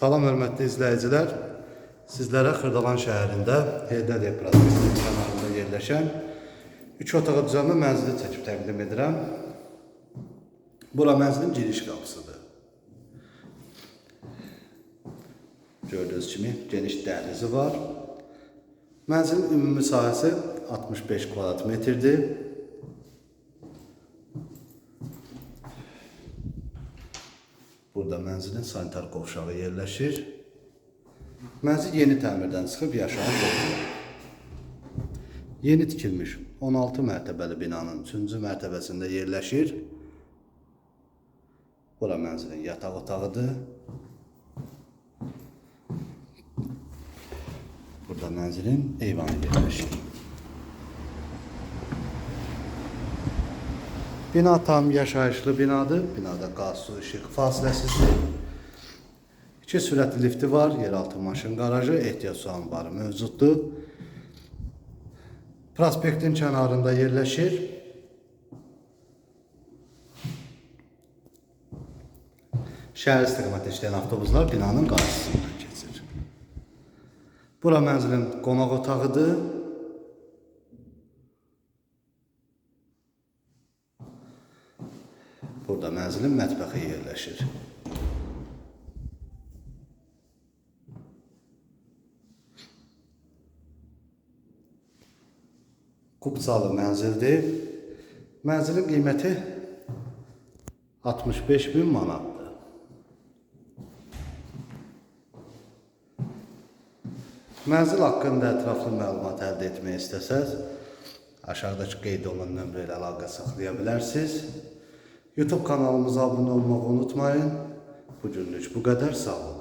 Salam hörmətli izləyicilər. Sizlərə Xırdalan şəhərində Heydər prospektinin kənarında yerləşən 3 otağı düzəlmə mənzili çəkib təqdim edirəm. Bura mənzilin giriş qapısıdır. Gördüyünüz kimi geniş dəhlizi var. Mənzilin ümumi sahəsi 65 kvadrat metrdir. Burada mənzilin sanitar qovşağı yerləşir. Mənzil yeni təmirdən çıxıb yaşayış olunur. Yeni tikilmiş 16 mərtəbəli binanın 3-cü mərtəbəsində yerləşir. Bura mənzilin yataq otağıdır. Burada mənzilin eyvanı yerləşir. Bina tam yaşayışlı binadır. Binada qaz, su, işıq fasiləsizdir. İki sürətli lifti var, yeraltı maşın qarajı, ehtiyac su anbarı mövcuddur. Prospektin kənarında yerləşir. Şəhər istiqamətində işləyən avtobuslar binanın qarşısından keçir. Bura mənzilin qonaq otağıdır. Burada mənzilin mətbəxi yerləşir. Kubsalı mənzildir. Mənzilin qiyməti 65 bin manatdır. Mənzil haqqında ətraflı məlumat əldə etmək istəsəz, aşağıdakı qeyd olunan nömrə ilə əlaqə saxlaya bilərsiniz. YouTube kanalımıza abunə olmağı unutmayın. Bu günlük bu qədər. Sağ olun.